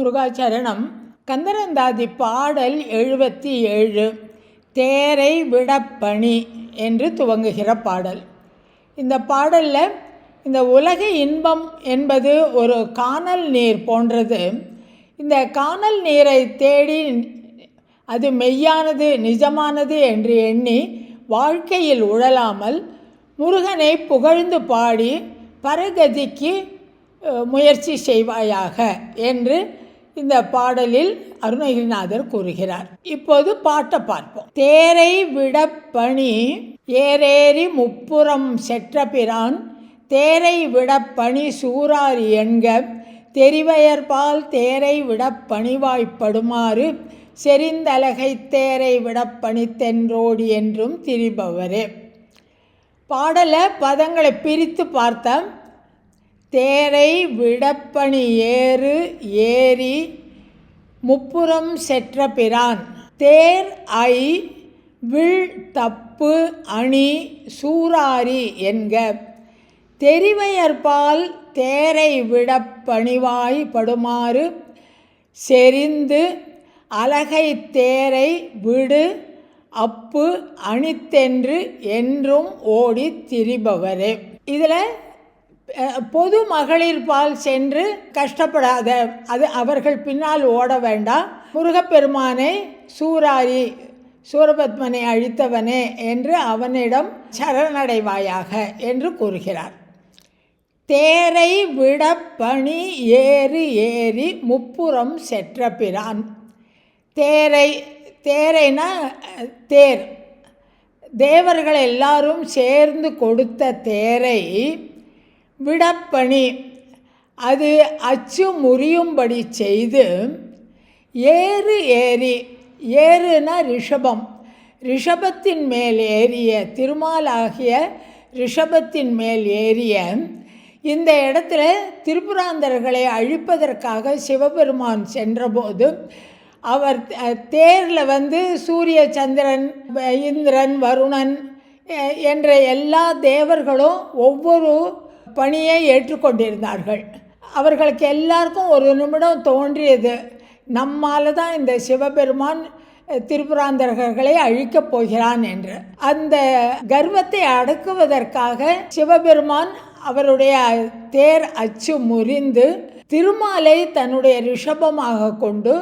முருகாச்சரணம் கந்தரந்தாதி பாடல் எழுபத்தி ஏழு தேரை விடப்பணி என்று துவங்குகிற பாடல். இந்த பாடலில் இந்த உலக இன்பம் என்பது ஒரு கானல் நீர் போன்றது. இந்த கானல் நீரை தேடி அது மெய்யானது நிஜமானது என்று எண்ணி வாழ்க்கையில் உழலாமல் முருகனை புகழ்ந்து பாடி பரகதிக்கு முயற்சி செய்வாயாக என்று இந்த பாடலில் அருணகிரிநாதர் கூறுகிறார். இப்போது பாட்டை பார்ப்போம். தேரை விடப்பணி ஏரேறி முப்புறம் செற்ற பிரான் தேரை விடப்பணி சூறார் என்க தெரிவயற்பால் தேரை விடப்பணிவாய்ப்படுமாறு செறிந்தலகை தேரை விடப்பணித்தென்றோடி என்றும் திரிபவரே. பாடலை பதங்களை பிரித்து பார்த்தேன் தேரை விடப்பணி ஏறு ஏறி முப்புறம் செற்ற பிரான். தேர் ஐ வில் தப்பு அணி சூராரி என்க. தெரிவையற்பால் தேரை விடப்பணிவாய் படுமாறு செறிந்து அலகை தேரை விடு அப்பு அணித்தென்று என்றும் ஓடி திரிபவரே. இதில் பொது மகளிர் பால் சென்று கஷ்டப்படாத அது அவர்கள் பின்னால் ஓட வேண்டாம். முருகப்பெருமானை சூராரி சூரபத்மனை அழித்தவனே என்று அவனிடம் சரணடைவாயாக என்று கூறுகிறார். தேரை விட பணி ஏறு ஏறி முப்புறம் செற்ற பிரான். தேரை தேரைனா தேர். தேவர்கள் எல்லாரும் சேர்ந்து கொடுத்த தேரை விடப்பணி. அது அச்சு முறியும்படி செய்து ஏறு ஏறி ஏறுனா ரிஷபம். ரிஷபத்தின் மேல் ஏறிய திருமாலாகிய ரிஷபத்தின் மேல் ஏறிய இந்த இடத்துல திருப்புராந்தர்களை அழிப்பதற்காக சிவபெருமான் சென்றபோது அவர் தேரில் வந்து சூரிய சந்திரன் இந்திரன் வருணன் என்ற எல்லா தேவர்களும் ஒவ்வொரு பணியை ஏற்றுக்கொண்டிருந்தார்கள். அவர்களுக்கு எல்லாருக்கும் ஒரு நிமிடம் தோன்றியது. நம்மால தான் இந்த சிவபெருமான் திருப்புராந்தகர்களை அழிக்கப் போகிறான் என்று. அந்த கர்வத்தை அடக்குவதற்காக சிவபெருமான் அவருடைய தேர் அச்சு முறிந்து திருமாலை தன்னுடைய ரிஷபமாக கொண்டு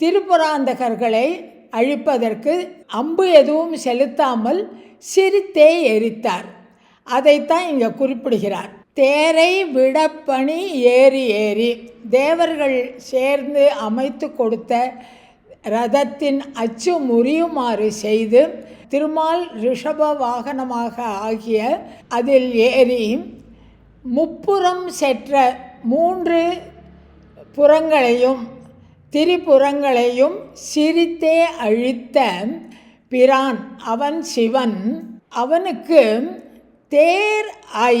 திருப்புராந்தகர்களை அழிப்பதற்கு அம்பு எதுவும் செலுத்தாமல் சிரித்தே எரித்தார். அதைத்தான் இங்கே குறிப்பிடுகிறார். தேரை விடப்பணி ஏறி ஏறி தேவர்கள் சேர்ந்து அமைத்து கொடுத்த ரதத்தின் அச்சு முறியுமாறு செய்து திருமால் ரிஷப வாகனமாக ஆகிய அதில் ஏறி முப்புறம் செற்ற மூன்று புறங்களையும் திரிபுறங்களையும் சிரித்தே அழித்த பிரான் அவன் சிவன் அவனுக்கு தேர் ஐ.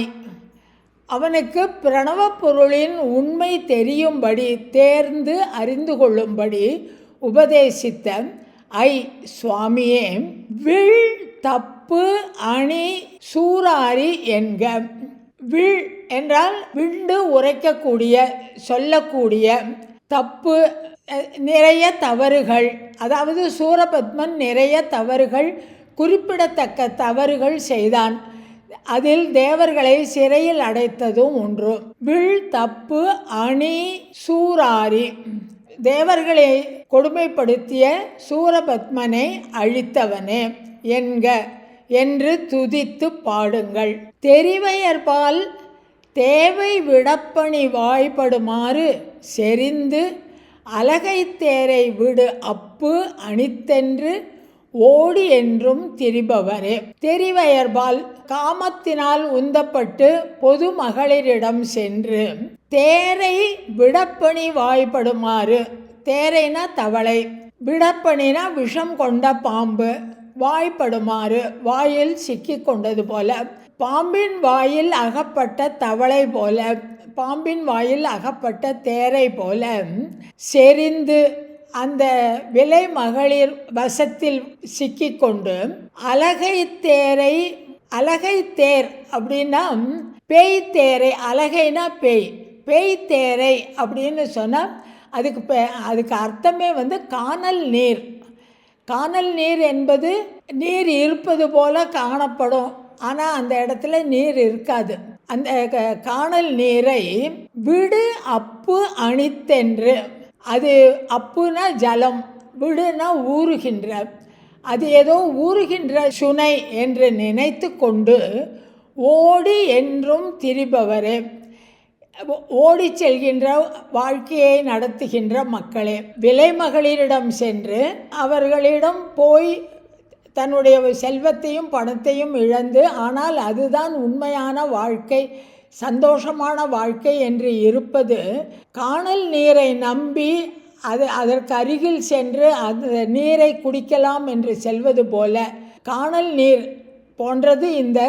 அவனுக்கு பிரணவ பொருளின் உண்மை தெரியும்படி தேர்ந்து அறிந்து கொள்ளும்படி உபதேசித்த ஐ சுவாமியே வில் தப்பு அணி சூராரி என்க. வில் என்றால் விண்டு உரைக்கக்கூடிய சொல்லக்கூடிய தப்பு நிறைய தவறுகள். அதாவது சூரபத்மன் நிறைய தவறுகள் குறிப்பிடத்தக்க தவறுகள் செய்தான். அதில் தேவர்களை சிறையில் அடைத்ததும் ஒன்று. வில் தப்பு அணி சூராரி. தேவர்களை கொடுமைப்படுத்திய சூரபத்மனை அழித்தவனே என்க என்று துதித்து பாடுங்கள். தெரிவையற்பால் தேவை விடப்பணி வாய்ப்படுமாறு செறிந்து அலகை தேரை விடு அப்பு அணித்தென்று ஓடி என்றும் திரிபவரே. தெரிவயர்பால் காமத்தினால் உந்தப்பட்டு பொது மகளிரிடம் சென்று தேரை விடப்பணி வாய்ப்படுமாறு தேரைனா தவளை. விடப்பணினா விஷம் கொண்ட பாம்பு. வாய்ப்படுமாறு வாயில் சிக்கி கொண்டது போல பாம்பின் வாயில் அகப்பட்ட தவளை போல பாம்பின் வாயில் அகப்பட்ட தேரை போல செறிந்து அந்த விலை மகளிர் வசத்தில் சிக்கிக்கொண்டு அலகை தேரை அலகை தேர் அப்படின்னா பேய் தேரை அலகைனா பேய் பேய் தேரை அப்படின்னு சொன்னால் அதுக்கு அதுக்கு அர்த்தமே வந்து காணல் நீர். காணல் நீர் என்பது நீர் இருப்பது போல காணப்படும். ஆனால் அந்த இடத்துல நீர் இருக்காது. அந்த காணல் நீரை விடு அப்பு அணித்தென்று அது அப்புனா ஜலம் விடுனா ஊறுகின்ற அது ஏதோ ஊறுகின்ற சுனை என்று நினைத்து கொண்டு ஓடி என்றும் திரிபவரே. ஓடி செல்கின்ற வாழ்க்கையை நடத்துகின்ற மக்களே விலைமகளிரிடம் சென்று அவர்களிடம் போய் தன்னுடைய செல்வத்தையும் பணத்தையும் இழந்து ஆனால் அதுதான் உண்மையான வாழ்க்கை. சந்தோஷமான வாழ்க்கை என்று இருப்பது காணல் நீரை நம்பி அது அதற்கு அருகில் சென்று அந்த நீரை குடிக்கலாம் என்று செல்வது போல காணல் நீர் போன்றது இந்த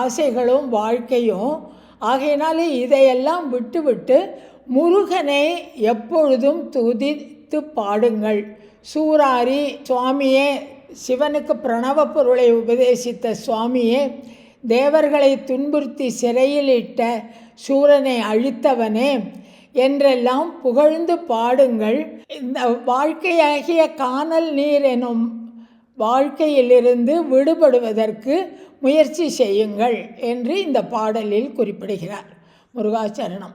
ஆசைகளும் வாழ்க்கையும். ஆகையினாலே இதையெல்லாம் விட்டுவிட்டு முருகனை எப்பொழுதும் துதித்து பாடுங்கள். சூராரி சுவாமியே சிவனுக்கு பிரணவ பொருளை உபதேசித்த சுவாமியே தேவர்களை துன்புறுத்தி சிறையிலிட்ட சூரனை அழித்தவனே என்றெல்லாம் புகழ்ந்து பாடுங்கள். இந்த வாழ்க்கையாகிய காணல் நீர் எனும் வாழ்க்கையிலிருந்து விடுபடுவதற்கு முயற்சி செய்யுங்கள் என்று இந்த பாடலில் குறிப்பிடுகிறார். முருகாச்சரணம்